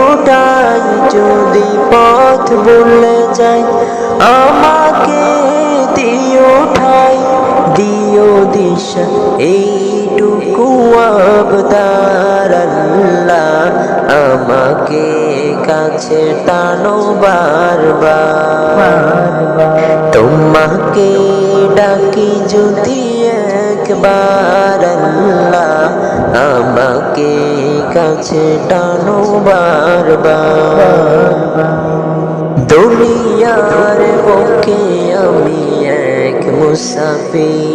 দিওটাই যদি পথ ভুলে যাই, আমাকে দিওঠাই দিও দিশা, এইটুকু আবদার আল্লাহ আমাকে কাছে টানো বারবার। তোমাকে ডাকি যদি একবার আমাকে কাছে টানো বারবার। দুনিয়ার পক্ষে আমি এক মুসাফির।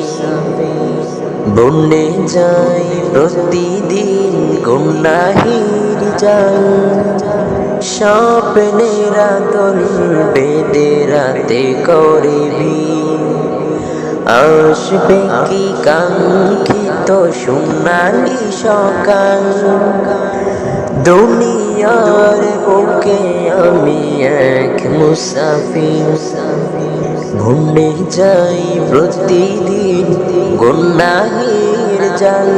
বন্যে যাই প্রতিদিন গুন্নাহির যাই স্বপ্নেরা তোর বেদে রাতে করবি। আসবে কি কাঙ্ক্ষিত সোনালি সকাল। দুনিয়ার বুকে আমি এক মুসাফির। ভুলে যাই প্রতিদিন গুন্নাহির জাল।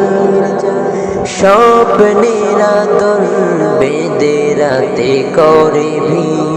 স্বপ্নেরা তোর বেদে রাতে করবি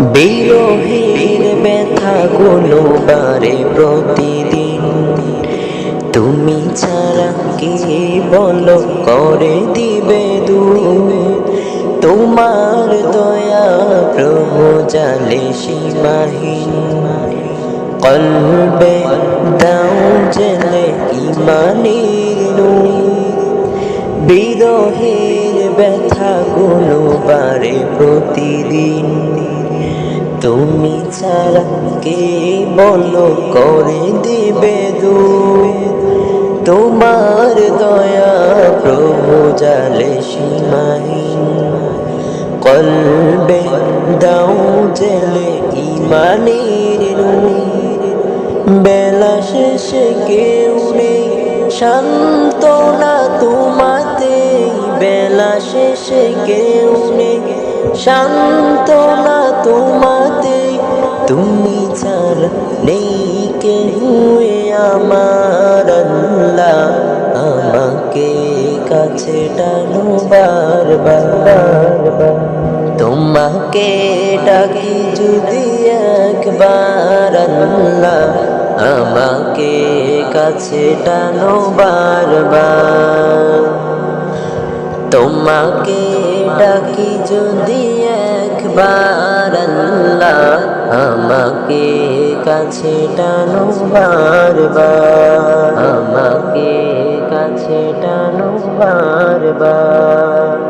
বিরোহীর ব্যথা গুলো বারে প্রতিদিন। তুমি ছাড়া কে বলো করে দিবে দূর? তোমার দয়া প্রভু জালে সীমাহীন। কলবে দাও জেলে ইমানের নূর। বিরহের ব্যথা গুলো বারে প্রতিদিন। ছাড়া কে বলো করে দিবে দূর তোমার দয়া প্রভু জালে সীমাহীন। কলবে দাও জেলে ইমানের নূর। বেলা শেষে কেউ নেই শান্তনা তোমাতে। বেলা শেষে কেউ নেই শান্তনা তোমাতে। তুমি ছাড়া নেই কেউ আমার আমাকে কাছে টানো বারবার। তোমাকে ডাকি যদি একবার আমাকে কাছে টানো বারবার। তোমাকে ডাকি যদি একবার আল্লাহ আমাকে কাছে টানো বারবার। আমাকে কাছে টানো বারবার।